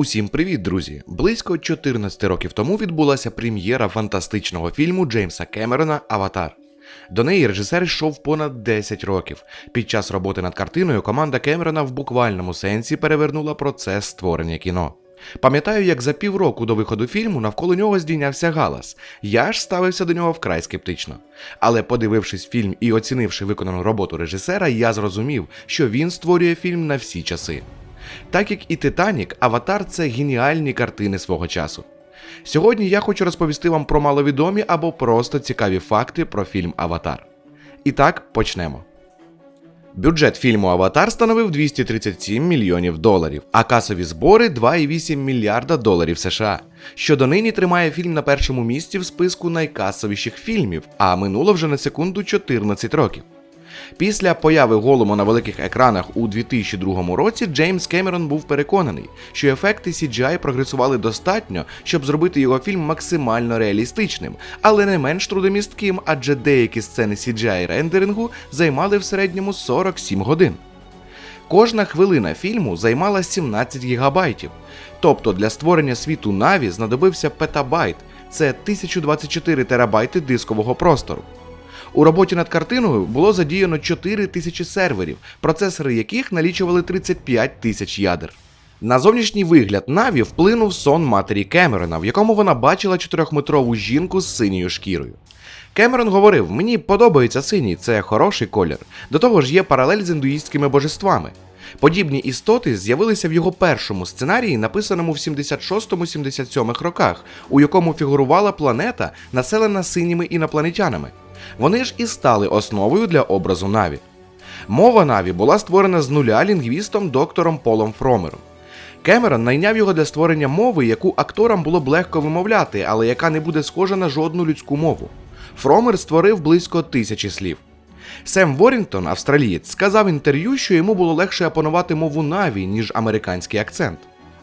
Усім привіт, друзі! Близько 14 років тому відбулася прем'єра фантастичного фільму Джеймса Кемерона Аватар. До неї режисер йшов понад 10 років. Під час роботи над картиною команда Кемерона в буквальному сенсі перевернула процес створення кіно. Пам'ятаю, як за півроку до виходу фільму навколо нього здійнявся галас. Я ж ставився до нього вкрай скептично. Але подивившись фільм і оцінивши виконану роботу режисера, я зрозумів, що він створює фільм на всі часи. Так як і Титанік, Аватар це геніальні картини свого часу. Сьогодні я хочу розповісти вам про маловідомі або просто цікаві факти про фільм Аватар. І так, почнемо. Бюджет фільму Аватар становив 237 мільйонів доларів, а касові збори 2,8 мільярда доларів США, що донині тримає фільм на першому місці в списку найкасовіших фільмів, а минуло вже на секунду 14 років. Після появи голому на великих екранах у 2002 році Джеймс Кемерон був переконаний, що ефекти CGI прогресували достатньо, щоб зробити його фільм максимально реалістичним, але не менш трудомістким, адже деякі сцени CGI рендерингу займали в середньому 47 годин. Кожна хвилина фільму займала 17 гігабайтів. Тобто для створення світу Наві знадобився петабайт, це 1024 терабайти дискового простору. У роботі над картиною було задіяно 4 тисячі серверів, процесори яких налічували 35 тисяч ядер. На зовнішній вигляд Наві вплинув сон матері Кемерона, в якому вона бачила чотирьохметрову жінку з синьою шкірою. Кемерон говорив: мені подобається синій, це хороший колір. До того ж є паралель з індуїстськими божествами. Подібні істоти з'явилися в його першому сценарії, написаному в 76-77 роках, у якому фігурувала планета, населена синіми інопланетянами. Вони ж і стали основою для образу Наві. Мова Наві була створена з нуля лінгвістом доктором Полом Фромером. Кемерон найняв його для створення мови, яку акторам було б легко вимовляти, але яка не буде схожа на жодну людську мову. Фромер створив близько тисячі слів. Сем Ворінгтон, австралієць, сказав інтерв'ю, що йому було легше опанувати мову Наві, ніж американський акцент.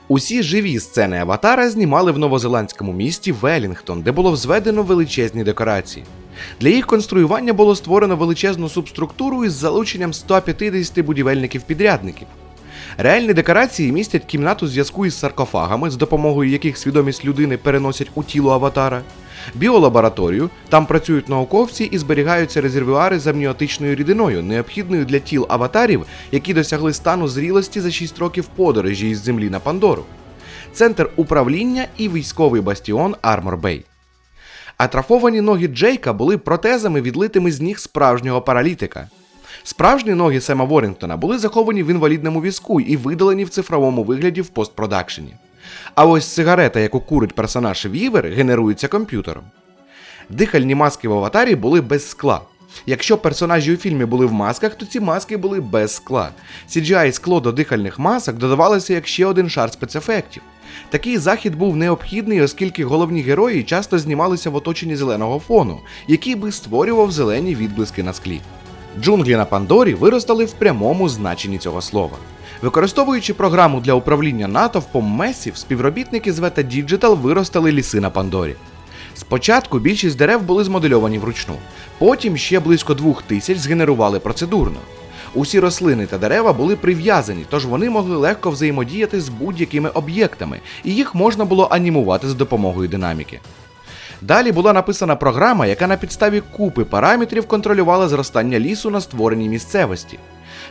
Усі живі сцени аватара знімали в новозеландському місті Велінгтон, де було взведено величезні декорації. Для їх конструювання було створено величезну субструктуру із залученням 150 будівельників-підрядників. Реальні декорації містять кімнату зв'язку із саркофагами, з допомогою яких свідомість людини переносять у тіло аватара, біолабораторію, там працюють науковці і зберігаються резервуари з амніотичною рідиною, необхідною для тіл аватарів, які досягли стану зрілості за 6 років подорожі із землі на Пандору, центр управління і військовий бастіон Армор Бей. Атрафовані ноги Джейка були протезами, відлитими з ніг справжнього паралітика. Справжні ноги Сема Ворінгтона були заховані в інвалідному візку і видалені в цифровому вигляді в постпродакшені. А ось сигарета, яку курить персонаж Вівер, генерується комп'ютером. Дихальні маски в аватарі були без скла. Якщо персонажі у фільмі були в масках, то ці маски були без скла. CGI скло до дихальних масок додавалося як ще один шар спецефектів. Такий захід був необхідний, оскільки головні герої часто знімалися в оточенні зеленого фону, який би створював зелені відблиски на склі. Джунглі на Пандорі виростали в прямому значенні цього слова. Використовуючи програму для управління натовпом месів, співробітники з Veta Digital виростали ліси на Пандорі. Спочатку більшість дерев були змодельовані вручну, потім ще близько двох тисяч згенерували процедурно. Усі рослини та дерева були прив'язані, тож вони могли легко взаємодіяти з будь-якими об'єктами, і їх можна було анімувати з допомогою динаміки. Далі була написана програма, яка на підставі купи параметрів контролювала зростання лісу на створеній місцевості.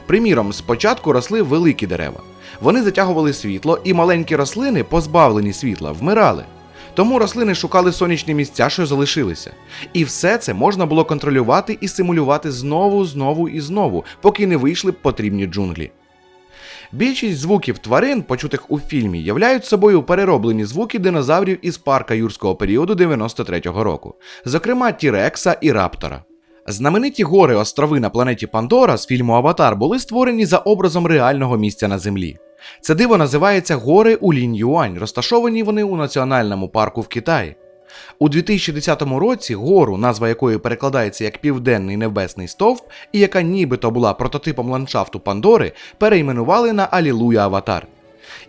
Приміром, спочатку росли великі дерева. Вони затягували світло, і маленькі рослини, позбавлені світла, вмирали. Тому рослини шукали сонячні місця, що залишилися. І все це можна було контролювати і симулювати знову, знову і знову, поки не вийшли потрібні джунглі. Більшість звуків тварин, почутих у фільмі, являють собою перероблені звуки динозаврів із парка юрського періоду 93-го року, зокрема Тірекса і Раптора. Знамениті гори острови на планеті Пандора з фільму Аватар були створені за образом реального місця на землі. Це диво називається Гори Улінь Юань, розташовані вони у національному парку в Китаї. У 2010 році гору, назва якої перекладається як Південний Небесний Стовп, і яка нібито була прототипом ландшафту Пандори, перейменували на Алілуя Аватар.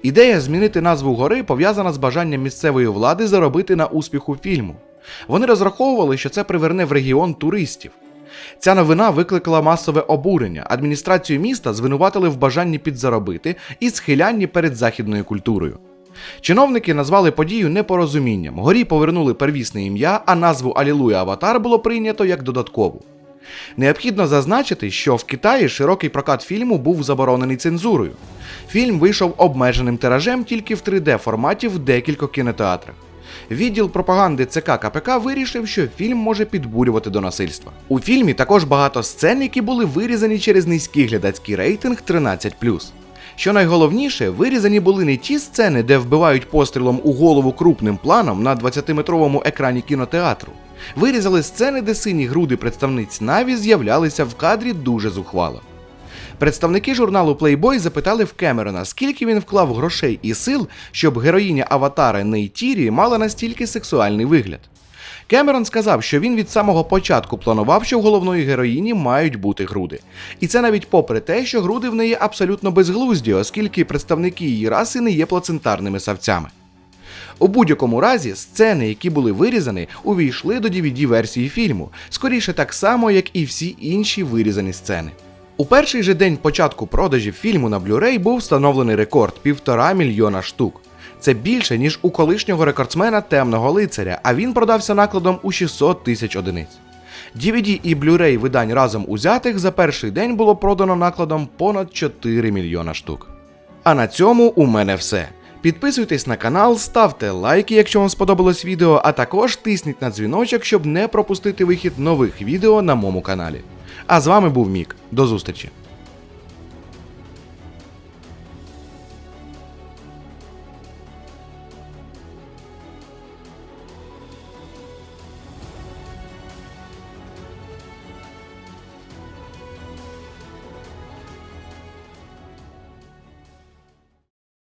Ідея змінити назву гори пов'язана з бажанням місцевої влади заробити на успіху фільму. Вони розраховували, що це приверне в регіон туристів. Ця новина викликала масове обурення. Адміністрацію міста звинуватили в бажанні підзаробити і схилянні перед західною культурою. Чиновники назвали подію непорозумінням. Горі повернули первісне ім'я, а назву Алілуя Аватар було прийнято як додаткову. Необхідно зазначити, що в Китаї широкий прокат фільму був заборонений цензурою. Фільм вийшов обмеженим тиражем тільки в 3D форматі в декількох кінотеатрах. Відділ пропаганди ЦК КПК вирішив, що фільм може підбурювати до насильства. У фільмі також багато сцен, які були вирізані через низький глядацький рейтинг 13. Що найголовніше, вирізані були не ті сцени, де вбивають пострілом у голову крупним планом на 20-метровому екрані кінотеатру. Вирізали сцени, де сині груди представниць Наві з'являлися в кадрі дуже зухвало. Представники журналу Playboy запитали в Кемерона, скільки він вклав грошей і сил, щоб героїня Аватара Нейтірі мала настільки сексуальний вигляд. Кемерон сказав, що він від самого початку планував, що в головної героїні мають бути груди. І це навіть попри те, що груди в неї абсолютно безглузді, оскільки представники її раси не є плацентарними савцями. У будь-якому разі, сцени, які були вирізані, увійшли до DVD-версії фільму, скоріше так само, як і всі інші вирізані сцени. У перший же день початку продажів фільму на Blu-ray був встановлений рекорд півтора мільйона штук. Це більше, ніж у колишнього рекордсмена темного лицаря, а він продався накладом у 600 тисяч одиниць. DVD і Blu-ray видань разом узятих за перший день було продано накладом понад 4 мільйона штук. А на цьому у мене все. Підписуйтесь на канал, ставте лайки, якщо вам сподобалось відео, а також тисніть на дзвіночок, щоб не пропустити вихід нових відео на моєму каналі. А з вами був Мік. До зустрічі!